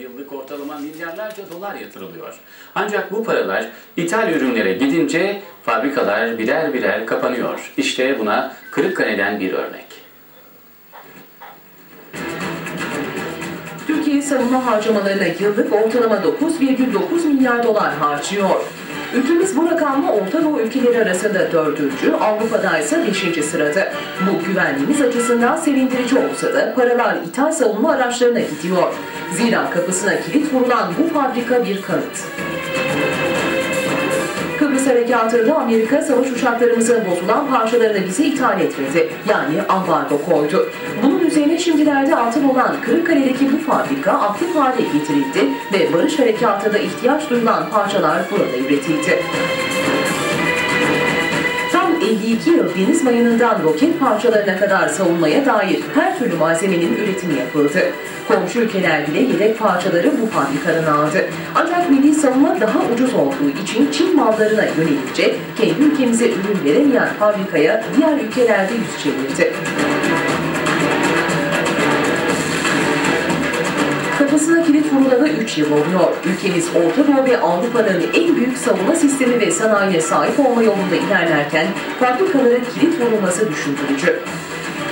Yıllık ortalama milyarlarca dolar yatırılıyor. Ancak bu paralar ithal ürünlere gidince fabrikalar birer birer kapanıyor. İşte buna Kırıkkale'den bir örnek. Türkiye savunma harcamalarına yıllık ortalama 9,9 milyar dolar harcıyor. Ülkemiz bu rakamla Orta Doğu ülkeleri arasında dördüncü, Avrupa'da ise beşinci sırada. Bu güvenliğimiz açısından sevindirici olsa da paralar ithal savunma araçlarına gidiyor. Zira kapısına kilit vurulan bu fabrika bir kanıt. Kıbrıs Harekatı'nda Amerika savaş uçaklarımızın bozulan parçalarını bize ithal etmedi. Yani ambargo koydu. Bunun üzerine şimdilerde altın olan Kırıkkale'deki bu fabrika aktif hale getirildi ve barış harekatında ihtiyaç duyulan parçalar burada üretildi. Tam 52 yıl deniz mayınından roket parçalarına kadar savunmaya dair her türlü malzemenin üretimi yapıldı. Komşu ülkeler bile yedek parçaları bu fabrikadan aldı. Ancak milli savunma daha ucuz olduğu için Çin mallarına yönelince kendi ülkemize ürün veremeyen fabrikaya diğer ülkelerde yüz çevirdi. Kapısına kilit vurulalı 3 yıl oluyor. Ülkemiz Orta ve Avrupa'nın en büyük savunma sistemi ve sanayiye sahip olma yolunda ilerlerken fabrikalara kilit vurulması düşündürücü.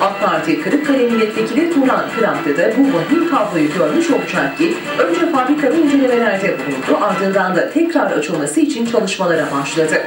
AK Parti Kırıkkale Milletvekili Turan Kıraktı da bu vahim tabloyu görmüş olacak ki önce fabrikada incelemelerde bulundu ardından da tekrar açılması için çalışmalara başladı.